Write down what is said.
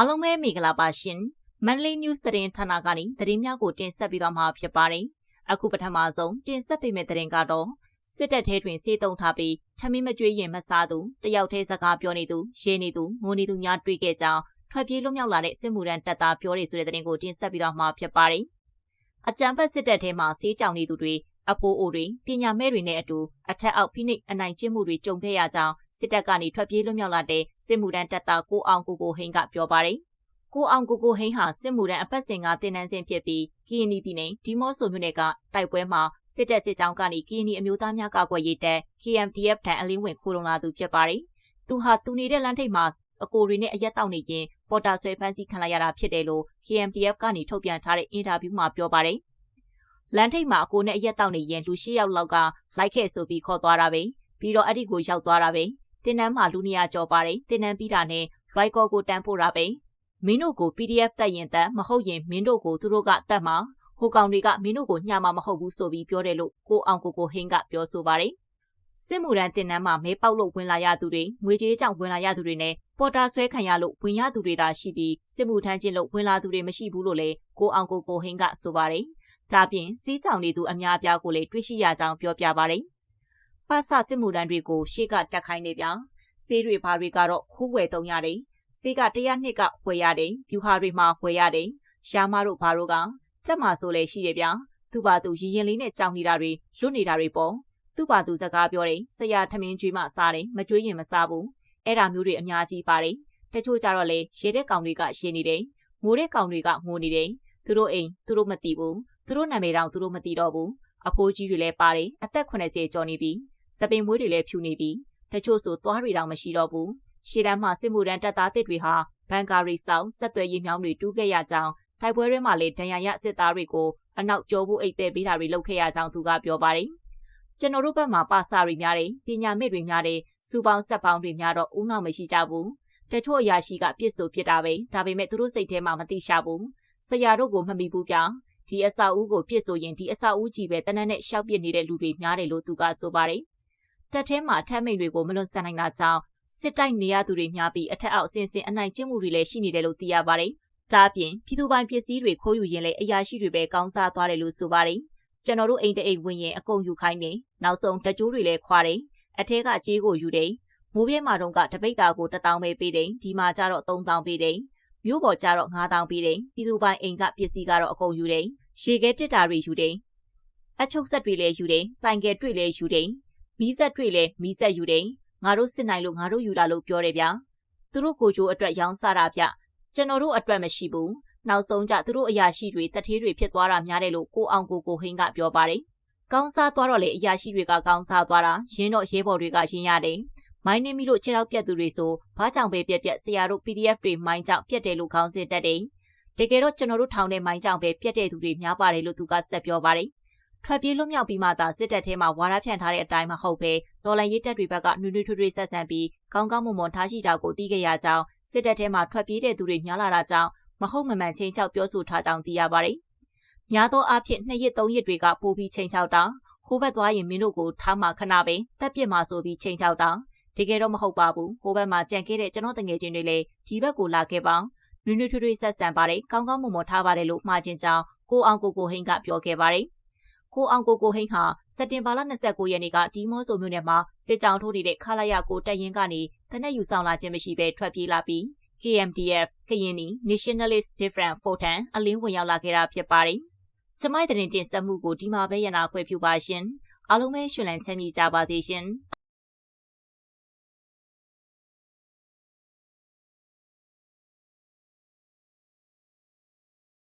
အားလုံးပဲမင်္ဂလာပါရှင်။ Manly News သတင်းဌာနကနေသတင်းများကိုတင်ဆက်ပေးသွားမှာဖြစ်ပါတယ်။အခုပထမဆုံးတင်ဆက်ပေးမယ့်သတင်းကတော့စစ်တပ်ထဲတွင်စေတုံထားပြီးထမင်းမကြွေးရင်မစားသူတယောက်တည်းစကားပြောနေသူရှင်းနေသူငိုနေသူများတွေ့ခဲ့ကြောင်းထွက်ပြေးလွတ်မြောက်လာတဲ့စစ်မှုထမ်းတပ်သားပြောတယ်ဆိုတဲ့သတင်းကိုတင်ဆက်ပေးသွားမှာဖြစ်ပါတယ်။အကြံဖက်စစ်တပ်ထဲမှာစေးကြောင်နေသူတွေ အဖိုးအိုတွေပညာမဲ့တွေနဲ့အတူအထက်အောက်ဖိနှိပ်အနိုင်ကျင့်မှုတွေကြုံခဲ့ရကြောင်းစစ်တပ်ကနေထွက်ပြေးလွတ်မြောက်လာတဲ့စစ်မှုထမ်းတပ်သားကိုအောင်ကိုကိုဟိန်းကပြောပါတယ်။ကိုအောင်ကိုကိုဟိန်းဟာစစ်မှုထမ်းအပတ်စဉ်ကတင်နန်းစင်ဖြစ်ပြီးကီယနီပြည်နယ်ဒီမော့ဆိုမြို့နယ်ကတိုက်ပွဲမှာစစ်တပ်စစ်ကြောင်းကနေကီယနီအမျိုးသားများကာကွယ်ရေးတပ် KMDF ထံအလင်းဝင်ခိုးလုံလာသူဖြစ်ပါတယ်။သူဟာသူနေတဲ့လမ်းထိပ်မှာအကိုတွေနဲ့အရက်တောက်နေရင်ပေါ်တာဆွဲဖမ်းဆီးခံလိုက်ရတာဖြစ်တယ်လို့ KMDF ကနေထုတ်ပြန်ထားတဲ့အင်တာဗျူးမှာပြောပါတယ်။ လမ်းထိပ်မှာအကိုနဲ့အရက်တောက်နေရင်လူ၈ယောက်လောက်ကလိုက်ခဲ့ဆိုပြီးခေါ်သွားတာပဲပြီးတော့အဲ့ဒီကိုရောက်သွားတာပဲတင်နန်းမှာလူနေရာကြော်ပါတယ်တင်နန်းပြီးတာနဲ့ right ကောကိုတန်းပို့တာပဲမင်းတို့ကို PDF တက်ရင်တက်မဟုတ်ရင်မင်းတို့ကိုသူတို့ကတက်မှာဟိုကောင်တွေကမင်းတို့ကိုညှမှာမဟုတ်ဘူးဆိုပြီးပြောတယ်လို့ကိုအောင်ကိုကိုဟင်းကပြောဆိုပါတယ်စစ်မှုရန်တင်နန်းမှာမဲပေါက်လို့ဝင်လာရသူတွေငွေကြေးကြောင့်ဝင်လာရသူတွေနဲ့ပေါ်တာဆွဲခံရလို့ဝင်ရသူတွေသာရှိပြီးစစ်မှုထမ်းခြင်းလို့ဝင်လာသူတွေမရှိဘူးလို့လည်းကိုအောင်ကိုကိုဟင်းကဆိုပါတယ်။ ဒါပြင်စီးကြောင်နေသူအများအပြားကိုလည်းတွေ့ရှိရကြောင်းပြောပြပါတယ်။ပါဆစစ်မှုထမ်းတွေကိုရှေ့ကတက်ခိုင်းနေပြန်။ဆေးတွေဘာတွေကတော့ခိုးဝယ်တုံရတယ်။ဆေးကတရားနှစ်ကဝယ်ရတယ်။ဖြူဟာတွေမှာဝယ်ရတယ်။ရှားမတို့ဘာတို့ကတက်မှာဆိုလဲရှိတယ်ဗျာ။သူ့ပါသူရင်ရင်လေးနဲ့ကြောင်နေတာတွေလွတ်နေတာတွေပေါ့။သူ့ပါသူစကားပြောတယ်ဆရာထမင်းကျွေးမှစားတယ်မကျွေးရင်မစားဘူးအဲ့ဒါမျိုးတွေအများကြီးပါတယ်တချို့ကြတော့လေရဲတဲ့ကောင်တွေကရှင်းနေတယ်ငိုတဲ့ကောင်တွေကငိုနေတယ်သူတို့အိမ်သူတို့မသိဘူး သူတို့နာမည်တောင်သူတို့မသိတော့ဘူးအဖိုးကြီးတွေလည်းပါတယ်အသက်80ကျော်နေပြီစပင်မွေးတွေလည်းဖြူနေပြီတချို့ဆိုသွားတွေတောင်မရှိတော့ဘူးရှေ့တန်းမှာစစ်မှုထမ်းတပ်သားတစ်တွေဟာဘန်ကာရီဆောင်ဆက်သွယ်ရေးမြောင်းတွေတူးခဲ့ရကြောင်းတိုက်ပွဲတွေမှာလည်းဒဏ်ရာရစစ်သားတွေကိုအနောက်ကျောဖို့အိတ်တဲ့ပေးတာတွေလုပ်ခဲ့ရကြောင်းသူကပြောပါတယ်ကျွန်တော်တို့ဘက်မှာပါစာတွေများတယ်ပညာမဲ့တွေများတယ်စူပေါင်းဆက်ပေါင်းတွေများတော့ဦးနောက်မရှိကြဘူးတချို့အရာရှိကပြစ်ဆိုဖြစ်တာပဲဒါပေမဲ့သူတို့စိတ်ထဲမှာမသိရှာဘူးဆရာတို့ကိုမမီဘူးပြောင်း ဒီအစာဦးကိုပြစ်ဆိုရင်ဒီအစာဦးကြီးပဲတနက်နဲ့ရှောက်ပြစ်နေတဲ့လူတွေများတယ်လို့သူကဆိုပါတယ်တက်ထဲမှာထမ်းမိတ်တွေကိုမလွန်ဆန်နိုင်တာကြောင့်စစ်တိုက်နေရသူတွေများပြီးအထက်အောက်အစင်စင်အနိုင်ကျင့်မှုတွေလည်းရှိနေတယ်လို့သိရပါတယ်ဒါအပြင်ပြည်သူပိုင်ပစ္စည်းတွေခိုးယူရင်လည်းအရာရှိတွေပဲကောင်းစားသွားတယ်လို့ဆိုပါတယ်ကျွန်တော်တို့အိမ်တအိမ်ဝင်ရင်အကုန်ယူခိုင်းနေနောက်ဆုံးတကြိုးတွေလည်းခွာတယ်အထက်ကကြေးကိုယူတယ်မိုးပြဲမှာတော့ကတပိတ်တာကို1000ပဲပေးတယ်ဒီမှာကျတော့3000ပေးတယ် မြို့ပေါ်ကျတော့9000ပေးတယ်ပြည်သူပိုင်အိမ်ကပစ္စည်းကတော့အကုန်ယူတယ်ရှေခဲတစ်တာတွေယူတယ်အချုပ်ဆက်တွေလည်းယူတယ်ဆိုင်ကယ်တွေလည်းယူတယ်မီးဆက်တွေလည်းမီးဆက်ယူတယ်ငါတို့စစ်နိုင်လို့ငါတို့ယူတာလို့ပြောတယ်ဗျာသူတို့ကိုချိုးအတွက်ရောင်းစားတာဗျကျွန်တော်တို့အတွက်မရှိဘူးနောက်ဆုံးကြသူတို့အရာရှိတွေတထေးတွေဖြစ်သွားတာများတယ်လို့ကိုအောင်ကိုကိုဟင်းကပြောပါတယ်ကောင်းစားသွားတော့လေအရာရှိတွေကကောင်းစားသွားတာရင်းတော့ရဲဘော်တွေကရင်းရတယ် မိုင်းနေမိလို့ခြေထောက်ပြတ်သူတွေဆိုဘာကြောင့်ပဲပြက်ပြက်ဆရာတို့ PDF တွေမိုင်းကြောင့်ပြက်တယ်လို့ခေါင်းစဉ်တက်တယ်တကယ်တော့ကျွန်တော်တို့ထောင်တဲ့မိုင်းကြောင့်ပဲပြက်တဲ့သူတွေများပါတယ်လို့သူကဆက်ပြောပါတယ်ထွက်ပြေးလွတ်မြောက်ပြီးမှသာစစ်တပ်ထဲမှာဝါဒဖြန့်ထားတဲ့အတိုင်းမဟုတ်ပဲဒေါ်လာရေးတပ်တွေဘက်ကနွေနွေထွေးထွေးဆက်ဆံပြီးကောင်းကောင်းမွန်မွန်ထားရှိတာကိုသိခဲ့ရကြောင်းစစ်တပ်ထဲမှာထွက်ပြေးတဲ့သူတွေများလာတာကြောင့်မဟုတ်မမှန်ချင်းချောက်ပြောဆိုထားကြောင်းသိရပါတယ်။များသောအားဖြင့်နှစ်ရက်သုံးရက်တွေကပိုပြီးချင်းချောက်တာဟိုဘက်သွားရင်မင်းတို့ကိုထားမှခဏပဲတက်ပြစ်မှဆိုပြီးချင်းချောက်တာ တကယ်တော့မဟုတ်ပါဘူးဟိုဘက်မှာကြံခဲ့တဲ့ကျွန်တော်တငယ်ချင်းတွေလည်းဒီဘက်ကိုလာခဲ့ပါနွေနွေထွေးထွေးဆက်ဆံပါတယ်ကောင်းကောင်းမွန်မွန်ထားပါတယ်လို့မှားချင်းကြောင်းကိုအောင်ကိုကိုဟိန်းကပြောခဲ့ပါတယ်ကိုအောင်ကိုကိုဟိန်းဟာစက်တင်ဘာလ29ရက်နေ့ကဒီမော့ဆိုမြို့နယ်မှာစစ်ကြောင်းထိုးနေတဲ့ခလာရကိုတက်ရင်ကနေတနက်ယူဆောင်လာခြင်းမရှိဘဲထွက်ပြေးလာပြီး KMDF ကရင်နီ Nationalist Different Fortan အလင်းဝင်ရောက်လာခဲ့တာဖြစ်ပါတယ်။ကျမိုက်တဲ့တင်ဆက်မှုကိုဒီမှာပဲရနာခွဲပြုပါရှင်။အားလုံးပဲရှင်လန်းချမ်းမြေ့ကြပါစေရှင်။